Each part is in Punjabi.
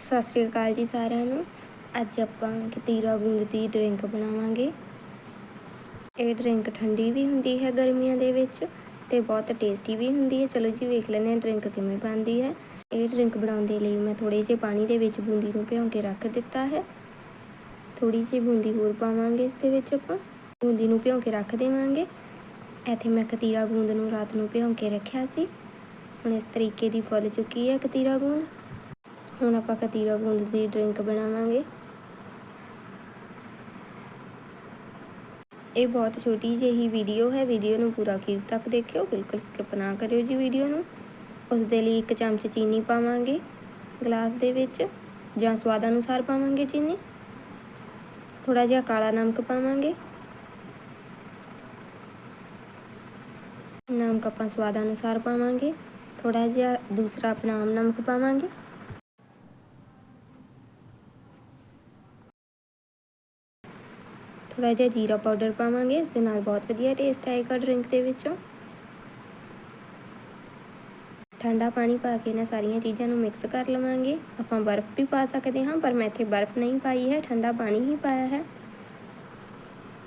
ਸਤਿ ਸ਼੍ਰੀ ਅਕਾਲ ਜੀ ਸਾਰਿਆਂ ਨੂੰ। ਅੱਜ ਆਪਾਂ ਕਤੀਰਾ ਗੂੰਦ ਦੀ ਡਰਿੰਕ ਬਣਾਵਾਂਗੇ। ਇਹ ਡਰਿੰਕ ਠੰਡੀ ਵੀ ਹੁੰਦੀ ਹੈ ਗਰਮੀਆਂ ਦੇ ਵਿੱਚ ਤੇ ਬਹੁਤ ਟੇਸਟੀ ਵੀ ਹੁੰਦੀ ਹੈ। ਚਲੋ ਜੀ ਵੇਖ ਲੈਂਦੇ ਹਾਂ ਡਰਿੰਕ ਕਿਵੇਂ ਬਣਦੀ ਹੈ। ਇਹ ਡਰਿੰਕ ਬਣਾਉਣ ਦੇ ਲਈ ਮੈਂ ਥੋੜੇ ਜਿਹੇ ਪਾਣੀ ਦੇ ਵਿੱਚ ਬੂੰਦੀ ਨੂੰ ਭਿਉਂ ਕੇ ਰੱਖ ਦਿੱਤਾ ਹੈ। ਥੋੜੀ ਜਿਹੀ ਬੂੰਦੀ ਹੋਰ ਪਾਵਾਂਗੇ ਇਸ ਦੇ ਵਿੱਚ ਆਪਾਂ। ਬੂੰਦੀ ਨੂੰ ਭਿਉਂ ਕੇ ਰੱਖ ਦੇਵਾਂਗੇ। ਇੱਥੇ ਮੈਂ ਕਤੀਰਾ ਗੂੰਦ ਨੂੰ ਰਾਤ ਨੂੰ ਭਿਉਂ ਕੇ ਰੱਖਿਆ ਸੀ। ਹੁਣ ਇਸ ਤਰੀਕੇ ਦੀ ਫੁੱਲ ਚੁੱਕੀ ਹੈ ਕਤੀਰਾ ਗੂੰਦ ਹੁਣ ਆਪਾਂ ਕਤੀਰਾ ਗੂੰਦ ਦੀ ਡਰਿੰਕ ਬਣਾਵਾਂਗੇ। ਇਹ ਬਹੁਤ ਛੋਟੀ ਜਿਹੀ ਵੀਡੀਓ ਹੈ ਵੀਡੀਓ ਨੂੰ ਪੂਰਾ ਅਖੀਰ ਤੱਕ ਦੇਖਿਓ, ਬਿਲਕੁਲ ਸਕਿਪ ਨਾ ਕਰਿਓ ਜੀ ਵੀਡੀਓ ਨੂੰ। ਉਸ ਦੇ ਲਈ ਇੱਕ ਚਮਚ ਚੀਨੀ ਪਾਵਾਂਗੇ ਗਲਾਸ ਦੇ ਵਿੱਚ, ਜਾਂ ਸਵਾਦ ਅਨੁਸਾਰ ਪਾਵਾਂਗੇ ਚੀਨੀ। ਥੋੜਾ ਜਿਹਾ ਕਾਲਾ ਨਮਕ ਪਾਵਾਂਗੇ। ਨਮਕ ਆਪਾਂ ਸਵਾਦ ਅਨੁਸਾਰ ਪਾਵਾਂਗੇ। ਥੋੜਾ ਜਿਹਾ ਦੂਸਰਾ ਆਪਣਾ ਆਮ ਨਮਕ ਪਾਵਾਂਗੇ। ਥੋੜਾ ਜਿਹਾ ਜੀਰਾ ਪਾਊਡਰ ਪਾਵਾਂਗੇ, ਇਸ ਦੇ ਨਾਲ ਬਹੁਤ ਵਧੀਆ ਟੇਸਟ ਆਏਗਾ ਡਰਿੰਕ ਦੇ ਵਿੱਚੋਂ। ਠੰਡਾ ਪਾਣੀ ਪਾ ਕੇ ਇਹਨਾਂ ਸਾਰੀਆਂ ਚੀਜ਼ਾਂ ਨੂੰ ਮਿਕਸ ਕਰ ਲਵਾਂਗੇ। ਆਪਾਂ ਬਰਫ਼ ਵੀ ਪਾ ਸਕਦੇ ਹਾਂ, ਪਰ ਮੈਂ ਇੱਥੇ ਬਰਫ਼ ਨਹੀਂ ਪਾਈ ਹੈ, ਠੰਡਾ ਪਾਣੀ ਹੀ ਪਾਇਆ ਹੈ।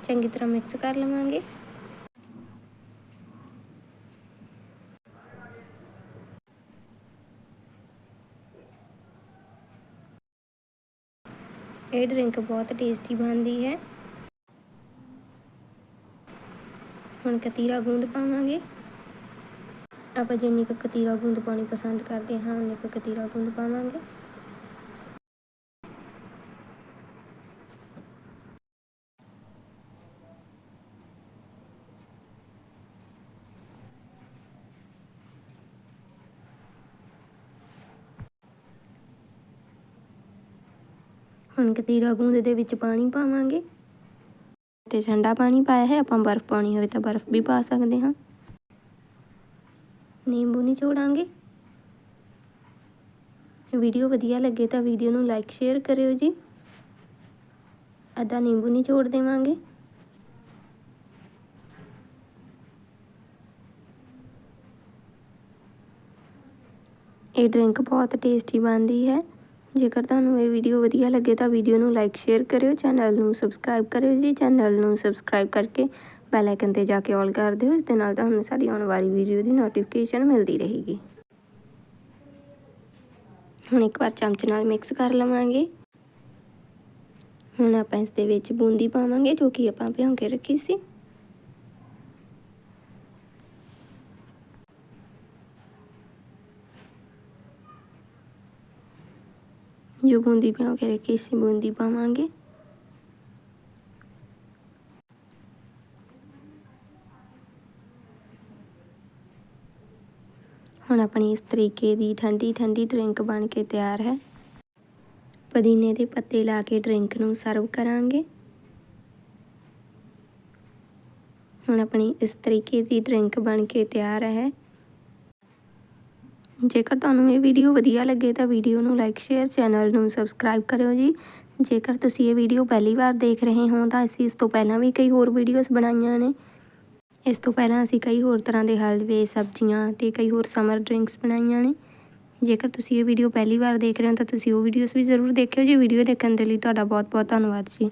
ਚੰਗੀ ਤਰ੍ਹਾਂ ਮਿਕਸ ਕਰ ਲਵਾਂਗੇ। ਇਹ ਡਰਿੰਕ ਬਹੁਤ ਟੇਸਟੀ ਬਣਦੀ ਹੈ। ਹੁਣ ਕਤੀਰਾ ਗੂੰਦ ਪਾਵਾਂਗੇ। ਆਪਾਂ ਜਿੰਨੀ ਕੁ ਕਤੀਰਾ ਗੂੰਦ ਪਾਉਣੀ ਪਸੰਦ ਕਰਦੇ ਹਾਂ, ਉਨੀ ਕੁ ਕਤੀਰਾ ਗੂੰਦ ਪਾਵਾਂਗੇ। ਹੁਣ ਕਤੀਰਾ ਗੂੰਦ ਦੇ ਵਿੱਚ ਪਾਣੀ ਪਾਵਾਂਗੇ। ਤੇ ਠੰਡਾ ਪਾਣੀ ਪਾਇਆ ਹੈ, ਆਪਾਂ ਬਰਫ਼ ਪਾਉਣੀ ਹੋਵੇ ਤਾਂ ਬਰਫ਼ ਵੀ ਪਾ ਸਕਦੇ ਹਾਂ। ਨਿੰਬੂ ਨਿਚੋੜਾਂਗੇ ਵੀਡੀਓ ਵਧੀਆ ਲੱਗੇ ਤਾਂ ਵੀਡੀਓ ਨੂੰ ਲਾਈਕ, ਸ਼ੇਅਰ ਕਰਿਓ ਜੀ। ਅੱਧਾ ਨਿੰਬੂ ਨਿਚੋੜ ਦੇਵਾਂਗੇ। ਇਹ ਡਰਿੰਕ ਬਹੁਤ ਟੇਸਟੀ ਬਣਦੀ ਹੈ। ਜੇਕਰ ਤੁਹਾਨੂੰ ਇਹ ਵੀਡੀਓ ਵਧੀਆ ਲੱਗੇ ਤਾਂ ਵੀਡੀਓ ਨੂੰ ਲਾਈਕ ਸ਼ੇਅਰ ਕਰਿਓ ਚੈਨਲ ਨੂੰ ਸਬਸਕ੍ਰਾਈਬ ਕਰਿਓ ਜੀ। ਚੈਨਲ ਨੂੰ ਸਬਸਕ੍ਰਾਈਬ ਕਰਕੇ ਬੈਲ ਆਈਕਨ ਤੇ ਜਾ ਕੇ ਆਲ ਕਰ ਦਿਓ, ਇਸ ਦੇ ਨਾਲ ਤੁਹਾਨੂੰ ਸਾਡੀ ਆਉਣ ਵਾਲੀ ਵੀਡੀਓ ਦੀ ਨੋਟੀਫਿਕੇਸ਼ਨ ਮਿਲਦੀ ਰਹੇਗੀ। ਹੁਣ ਇੱਕ ਵਾਰ ਚਮਚ ਨਾਲ ਮਿਕਸ ਕਰ ਲਵਾਂਗੇ। ਹੁਣ ਆਪਾਂ ਇਸ ਦੇ ਵਿੱਚ ਬੂੰਦੀ ਪਾਵਾਂਗੇ, ਜੋ ਕਿ ਆਪਾਂ ਭਿਉਂ ਕੇ ਰੱਖੀ ਸੀ। ਜੋ ਬੂੰਦੀ ਭਿਉਂ ਕੇ ਰੱਖੀ ਸੀ ਬੂੰਦੀ ਪਾਵਾਂਗੇ ਹੁਣ ਆਪਣੀ ਇਸ ਤਰੀਕੇ ਦੀ ਠੰਡੀ ਠੰਡੀ ਡਰਿੰਕ ਬਣ ਕੇ ਤਿਆਰ ਹੈ। ਪੁਦੀਨੇ ਦੇ ਪੱਤੇ ਲਾ ਕੇ ਡਰਿੰਕ ਨੂੰ ਸਰਵ ਕਰਾਂਗੇ। ਹੁਣ ਆਪਣੀ ਇਸ ਤਰੀਕੇ ਦੀ ਡਰਿੰਕ ਬਣ ਕੇ ਤਿਆਰ ਹੈ। ਜੇਕਰ ਤੁਹਾਨੂੰ ਇਹ ਵੀਡੀਓ ਵਧੀਆ ਲੱਗੇ ਤਾਂ ਵੀਡੀਓ ਨੂੰ ਲਾਈਕ ਸ਼ੇਅਰ ਚੈਨਲ ਨੂੰ ਸਬਸਕ੍ਰਾਈਬ ਕਰਿਓ ਜੀ। ਜੇਕਰ ਤੁਸੀਂ ਇਹ ਵੀਡੀਓ ਪਹਿਲੀ ਵਾਰ ਦੇਖ ਰਹੇ ਹੋ ਤਾਂ ਅਸੀਂ ਇਸ ਤੋਂ ਪਹਿਲਾਂ ਵੀ ਕਈ ਹੋਰ ਵੀਡੀਓਜ਼ ਬਣਾਈਆਂ ਨੇ। ਇਸ ਤੋਂ ਪਹਿਲਾਂ ਅਸੀਂ ਕਈ ਹੋਰ ਤਰ੍ਹਾਂ ਦੇ ਹਲਵੇ, ਸਬਜ਼ੀਆਂ ਤੇ ਕਈ ਹੋਰ ਸਮਰ ਡਰਿੰਕਸ ਬਣਾਈਆਂ ਨੇ। ਜੇਕਰ ਤੁਸੀਂ ਇਹ ਵੀਡੀਓ ਪਹਿਲੀ ਵਾਰ ਦੇਖ ਰਹੇ ਹੋ ਤਾਂ ਤੁਸੀਂ ਉਹ ਵੀਡੀਓਜ਼ ਵੀ ਜ਼ਰੂਰ ਦੇਖਿਓ ਜੀ। ਵੀਡੀਓ ਦੇਖਣ ਦੇ ਲਈ ਤੁਹਾਡਾ ਬਹੁਤ ਬਹੁਤ ਧੰਨਵਾਦ ਜੀ।